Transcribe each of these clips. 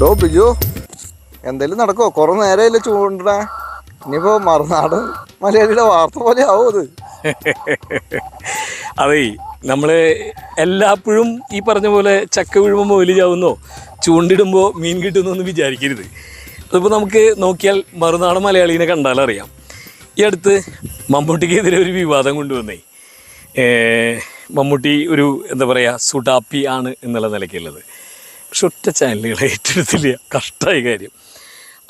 ഡോ ബിജു എന്തെങ്കിലും നടക്കോ കുറെ നേരമല്ലേ ചൂണ്ടണേ ഇനിയിപ്പോ മറുനാടൻ മലയാളിയുടെ വാർത്ത പോലെ ആവും അത്. അതേ എല്ലാപ്പോഴും ഈ പറഞ്ഞ പോലെ ചക്ക വീഴുമ്പോൾ മൊയിൽ ചാവുന്നോ ചൂണ്ടിടുമ്പോൾ മീൻ കിട്ടുന്നു എന്ന് വിചാരിക്കരുത്. അതിപ്പോൾ നമുക്ക് നോക്കിയാൽ മറുനാടൻ മലയാളീനെ കണ്ടാലറിയാം ഈ അടുത്ത് മമ്മൂട്ടിക്കെതിരെ ഒരു വിവാദം കൊണ്ടുവന്നേ. മമ്മൂട്ടി ഒരു എന്താ പറയുക സുഡാപ്പി ആണ് എന്നുള്ള നിലയ്ക്കുള്ളത് പക്ഷെ ഒറ്റ ചാനലുകളെ ഏറ്റെടുത്തില്ല കഷ്ടമായ കാര്യം.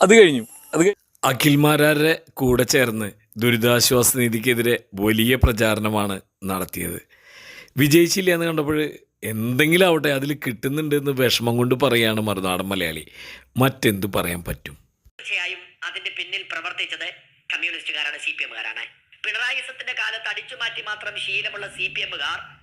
അത് കഴിഞ്ഞു. അത് അഖിൽമാരാരുടെ കൂടെ ചേർന്ന് ദുരിതാശ്വാസ നിധിക്കെതിരെ വലിയ പ്രചാരണമാണ് നടത്തിയത്. വിജയിച്ചില്ല എന്ന് കണ്ടപ്പോൾ എന്തെങ്കിലും ആവട്ടെ അതിൽ കിട്ടുന്നുണ്ട് എന്ന് വിഷമം കൊണ്ട് പറയാണ് മറുനാടൻ മലയാളി. മറ്റെന്ത് പറയാൻ പറ്റും? തീർച്ചയായും അതിന്റെ പിന്നിൽ പ്രവർത്തിച്ചത് കമ്മ്യൂണിസ്റ്റുകാരാണ് സി പി എമ്മുകാരാണ്. പിണറായി കാലത്ത് അടിച്ചുമാറ്റി മാത്രം ശീലമുള്ള സി പി എമ്മുകാർ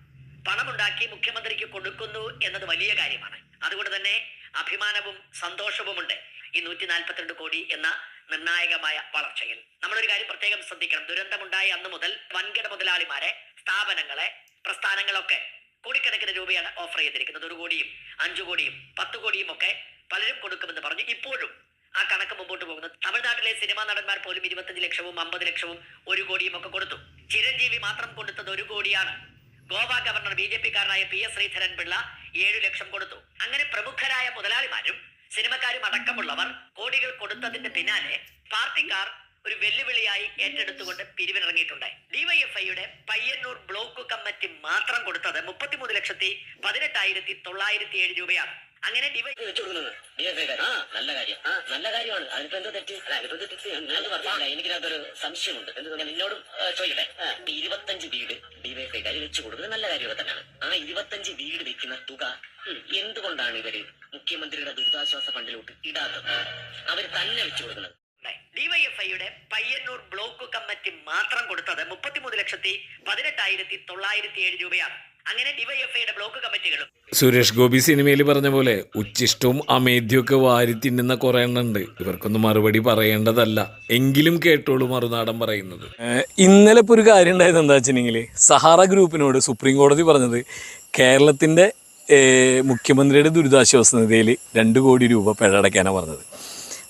പണമുണ്ടാക്കി മുഖ്യമന്ത്രിക്ക് കൊടുക്കുന്നു എന്നത് വലിയ കാര്യമാണ്. അതുകൊണ്ട് തന്നെ അഭിമാനവും സന്തോഷവുമുണ്ട് ഈ നൂറ്റി നാൽപ്പത്തിരണ്ട് കോടി എന്ന നിർണായകമായ വളർച്ചയിൽ. നമ്മളൊരു കാര്യം പ്രത്യേകം ശ്രദ്ധിക്കണം. ദുരന്തമുണ്ടായ അന്ന് മുതൽ വൻകിട മുതലാളിമാരെ സ്ഥാപനങ്ങളെ പ്രസ്ഥാനങ്ങളൊക്കെ കോടിക്കണക്കിന് രൂപയാണ് ഓഫർ ചെയ്തിരിക്കുന്നത്. ഒരു കോടിയും അഞ്ചു കോടിയും പത്ത് കോടിയും ഒക്കെ പലരും കൊടുക്കുമെന്ന് പറഞ്ഞു ഇപ്പോഴും ആ കണക്ക് മുമ്പോട്ട് പോകുന്നത് തമിഴ്നാട്ടിലെ സിനിമാ നടന്മാർ പോലും ഇരുപത്തഞ്ച് ലക്ഷവും അമ്പത് ലക്ഷവും ഒരു കോടിയും ഒക്കെ കൊടുത്തു. ചിരഞ്ജീവി മാത്രം കൊടുത്തത് ഒരു കോടിയാണ്. ഗോവ ഗവർണർ ബി ജെ പിക്കാരനായ പി എസ് ശ്രീധരൻ പിള്ള ഏഴു ലക്ഷം കൊടുത്തു. അങ്ങനെ പ്രമുഖരായ മുതലാളിമാരും സിനിമക്കാരും അടക്കമുള്ളവർ കോടികൾ കൊടുത്തതിന്റെ പിന്നാലെ പാർട്ടിക്കാർ ഒരു വെല്ലുവിളിയായി ഏറ്റെടുത്തുകൊണ്ട് പിരിവിനിറങ്ങിയിട്ടുണ്ട്. ഡിവൈഎഫ്ഐയുടെ പയ്യന്നൂർ ബ്ലോക്ക് കമ്മിറ്റി മാത്രം കൊടുത്തത് മുപ്പത്തിമൂന്ന് ലക്ഷത്തി പതിനെട്ടായിരത്തി തൊള്ളായിരത്തി ഏഴ് രൂപയാണ്. അങ്ങനെ ഡിവൈസ് വെച്ചു കൊടുക്കുന്നത്. നല്ല കാര്യം. ആ നല്ല കാര്യമാണ്. അതിനിപ്പോ എന്തോ തെറ്റ്? അല്ല അതിനിപ്പോ തെറ്റ്? എനിക്കിനകത്തൊരു സംശയമുണ്ട്. എന്ത് ഞാൻ നിന്നോടും ചോദിക്കട്ടെ. ഇരുപത്തഞ്ച് വീട് ഡിവൈഫൈക്കാർ വെച്ചു കൊടുക്കുന്നത് നല്ല കാര്യം തന്നെയാണ്. ആ ഇരുപത്തഞ്ച് വീട് വെക്കുന്ന തുക എന്തുകൊണ്ടാണ് ഇവർ മുഖ്യമന്ത്രിയുടെ ദുരിതാശ്വാസ ഫണ്ടിലോട്ട് ഇടാത്തത്? അവർ തന്നെ വെച്ചു കൊടുക്കുന്നത്. ഡിവൈഎഫ്ഐയുടെ പയ്യന്നൂർ ബ്ലോക്ക് കമ്മിറ്റി മാത്രം കൊടുത്തത് മുപ്പത്തിമൂന്ന് ലക്ഷത്തി പതിനെട്ടായിരത്തി തൊള്ളായിരത്തി ഏഴ് രൂപയാണ്. അങ്ങനെ ഡിവൈഎഫ്ഐയുടെ ബ്ലോക്ക് കമ്മിറ്റികളും സുരേഷ് ഗോപി സിനിമയിൽ പറഞ്ഞ പോലെ ഉച്ചിഷ്ടവും അമേദ്യവും വാരി തിന്നുന്ന കുറെ എണ്ണുണ്ട്. ഇവർക്കൊന്നും മറുപടി പറയേണ്ടതല്ല. എങ്കിലും കേട്ടോളൂ മറുനാടൻ പറയുന്നത്. ഇന്നലെ ഇപ്പോൾ ഒരു കാര്യം ഉണ്ടായത് എന്താ വെച്ചിട്ടുണ്ടെങ്കിൽ സഹാറ ഗ്രൂപ്പിനോട് സുപ്രീം കോടതി പറഞ്ഞത് കേരളത്തിന്റെ മുഖ്യമന്ത്രിയുടെ ദുരിതാശ്വാസ നിധിയിൽ രണ്ട് കോടി രൂപ പിഴ അടയ്ക്കാനാണ് പറഞ്ഞത്.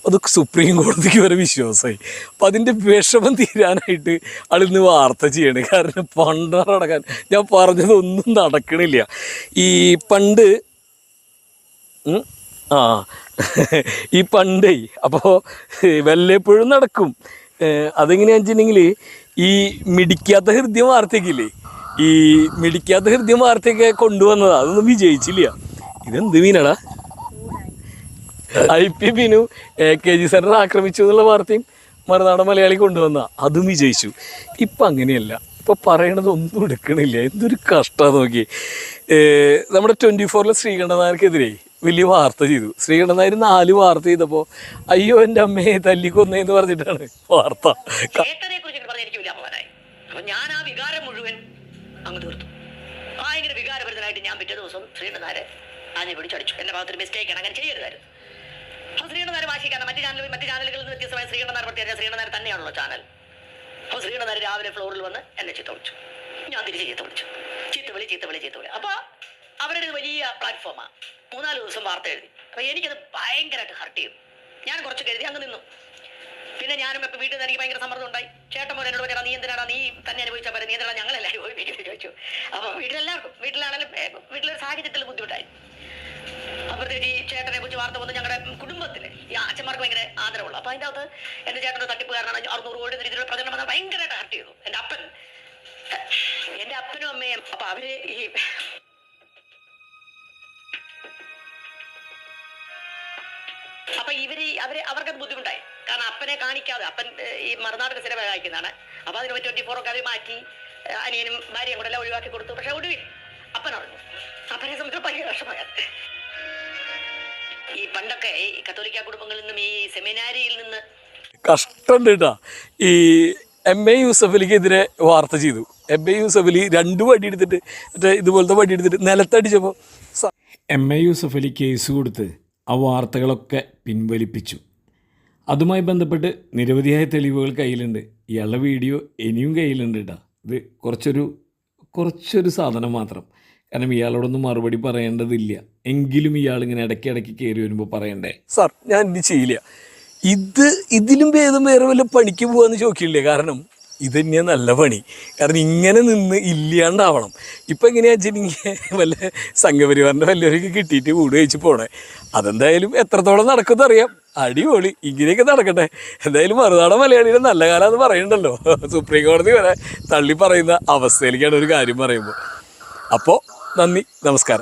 അത് സുപ്രീം കോടതിക്ക് വരെ വിശ്വാസമായി. അപ്പം അതിന്റെ വിഷമം തീരാനായിട്ട് അളിന്ന് വാർത്ത ചെയ്യണേ. കാരണം പണ്ടടക്കാൻ ഞാൻ പറഞ്ഞതൊന്നും നടക്കണില്ല. ഈ പണ്ട് ആ ഈ പണ്ടേ അപ്പോൾ വല്ലപ്പോഴും നടക്കും. അതെങ്ങനെയാണെന്ന് വെച്ചിട്ടുണ്ടെങ്കിൽ ഈ മിടിക്കാത്ത ഹൃദയം വാർത്തയ്ക്കില്ലേ? ഈ മിടിക്കാത്ത ഹൃദയം വാർത്തയൊക്കെ കൊണ്ടുവന്നതാണ് അതൊന്നും വിജയിച്ചില്ല. ഇതെന്ത് മീനാടാ? I P Binu A K G centre ആക്രമിച്ചു എന്നുള്ള വാർത്തയും മറുനാടൻ മലയാളി കൊണ്ടുവന്ന അതും വിജയിച്ചു. ഇപ്പം അങ്ങനെയല്ല. ഇപ്പം പറയണത് ഒന്നും എടുക്കണില്ല. എന്തൊരു കഷ്ടമാണ് നോക്കി നമ്മുടെ ട്വന്റി ഫോറിലെ ശ്രീകണ്ഠൻ നായർക്കെതിരെ വലിയ വാർത്ത ചെയ്തു. ശ്രീകണ്ഠൻ നായർ നാല് വാർത്ത ചെയ്തപ്പോൾ അയ്യോ എന്റെ അമ്മയെ തല്ലിക്കൊന്നേന്ന് പറഞ്ഞിട്ടാണ് വാർത്ത. ഞാൻ ആ വികാരം മുഴുവൻ ഭയങ്കര വികാരഭരിതനായിട്ട് ഞാൻ പിറ്റേ ദിവസം ശ്രീകണ്ഠനാരെ ആഞ്ഞ് പിടിച്ചടിച്ചു. എന്റെ ഭാഗത്തൊരു ആണ്. അങ്ങനെ ചെയ്യരുതായിരുന്നു. അപ്പൊ ശ്രീകണ്ഠനാരെ വാശിക്കാണ് മറ്റു ചാനൽ മറ്റു ചാനലുകളിൽ നിന്ന് വ്യത്യസ്തമായ ശ്രീകണ്ഠനാർ പ്രത്യേക ശ്രീകണ്ഠനാർ തന്നെയാണല്ലോ ചാനൽ അപ്പോൾ ശ്രീകണ്ഠനാർ രാവിലെ ഫ്ലോറിൽ വന്ന് എന്നെ ചീത്ത വിളിച്ചു ഞാൻ തിരിച്ച് ചീത്ത വിളിച്ചു ചീത്ത വിളി ചീത്ത വിളി ചീത്ത വിളി അപ്പോൾ അവരുടെ വലിയ പ്ലാറ്റ്ഫോമാണ് മൂന്നാൽ ദിവസം വാർത്ത എഴുതി. അപ്പോൾ എനിക്കത് ഭയങ്കരമായിട്ട് ഹർട്ട് ചെയ്യും ഞാൻ കുറച്ച് കരുതി അങ്ങ് നിന്നു. പിന്നെ ഞാനും ഇപ്പൊ വീട്ടിൽ നിന്ന് എനിക്ക് ഭയങ്കര സമ്മർദ്ദം ഉണ്ടായി. ചേട്ടൻ എന്നോട് പറഞ്ഞാൽ നീ എന്തിനാടാ? നീ തന്നെ അനുഭവിച്ചാൽ പോലെ നീ പോയി വീട്ടിൽ ചോദിച്ചു. അപ്പൊ വീട്ടിലെല്ലാവർക്കും വീട്ടിലാണെങ്കിലും വീട്ടിലൊരു സാഹചര്യത്തിൽ ബുദ്ധിമുട്ടായി. അപ്പോഴത്തേക്ക് ഈ ചേട്ടനെ കുറിച്ച് വാർത്ത വന്ന് ഞങ്ങളുടെ കുടുംബത്തിൽ ഈ അച്ഛന്മാർക്ക് ഭയങ്കര ആദരവുള്ളൂ. അപ്പൊ അതിന്റെ അകത്ത് എന്റെ തട്ടിപ്പ് തട്ടിപ്പുകാരനാണ് അറുന്നൂറ് കോടി രീതിയിലുള്ള പ്രചരണം വന്നാൽ ഭയങ്കരമായിട്ട് ഹർട്ട് ചെയ്തു. എന്റെ അപ്പൻ എന്റെ അപ്പനും അമ്മയും അപ്പൊ അവർ ഈ അപ്പൊ ഇവർ അവർ അവർക്കത് ബുദ്ധിമുട്ടായി. കാരണം അപ്പനെ കാണിക്കാതെ അപ്പൻ ഈ മറുനാടിന് സ്ഥിരം കാണിക്കുന്നതാണ് അപ്പൊ അതിന് ട്വന്റി ഫോർ ഒക്കെ അവർ മാറ്റി അനിയനും ഭാര്യയും കൂടെ എല്ലാം ഒഴിവാക്കി കൊടുത്തു. പക്ഷെ ഒടുവിൽ അറിഞ്ഞു. അപ്പനെ സംബന്ധിച്ച് ഭയങ്കര വിഷമമാണ് ഈ പണ്ടൊക്കെ ഈ കത്തോലിക്ക കുടുംബങ്ങളിൽ നിന്നും ഈ സെമിനാരിയിൽ നിന്ന് കഷ്ടമുണ്ട് കേട്ടാ. ഈ എം എ യൂസഫലിക്കെതിരെ വാർത്ത ചെയ്തു. എം എ യൂസഫലി രണ്ട് വടി എടുത്തിട്ട് മറ്റേ ഇതുപോലത്തെ വടി എടുത്തിട്ട് നിലത്തടിച്ചപ്പോൾ എം എ യൂസഫലി കേസ് കൊടുത്ത് ആ വാർത്തകളൊക്കെ പിൻവലിപ്പിച്ചു. അതുമായി ബന്ധപ്പെട്ട് നിരവധിയായ തെളിവുകൾ കയ്യിലുണ്ട്. ഇയാളുടെ വീഡിയോ ഇനിയും കയ്യിലുണ്ട് കേട്ടോ. ഇത് കുറച്ചൊരു കുറച്ചൊരു സാധനം മാത്രം. കാരണം ഇയാളോടൊന്നും മറുപടി പറയേണ്ടതില്ല. എങ്കിലും ഇയാൾ ഇങ്ങനെ ഇടയ്ക്ക് ഇടയ്ക്ക് കയറി വരുമ്പോൾ പറയണ്ടേ? സാർ ഞാൻ ഇനി ചെയ്യില്ല. ഇത് ഇതിലും ഭേദം വേറെ വല്ല പണിക്ക് പോവാന്ന് ചോദിക്കില്ലേ? കാരണം ഇത് തന്നെയാണ് നല്ല പണി. കാരണം ഇങ്ങനെ നിന്ന് ഇല്ലാണ്ടാവണം. ഇപ്പം എങ്ങനെയാ വെച്ചിട്ടുണ്ടെങ്കിൽ വല്ല സംഘപരിവാറിന്റെ വല്ലവരൊക്കെ കിട്ടിയിട്ട് കൂട് കഴിച്ച് പോണേ? അതെന്തായാലും എത്രത്തോളം നടക്കുമെന്ന് അറിയാം. അടിപൊളി. ഇങ്ങനെയൊക്കെ നടക്കട്ടെ. എന്തായാലും മറുനാടൻ മലയാളിയുടെ നല്ല കാലം എന്ന് പറയുന്നുണ്ടല്ലോ സുപ്രീം കോടതി വരെ തള്ളി പറയുന്ന അവസ്ഥയിലേക്കാണ് ഒരു കാര്യം പറയുമ്പോൾ അപ്പോൾ നന്ദി നമസ്കാരം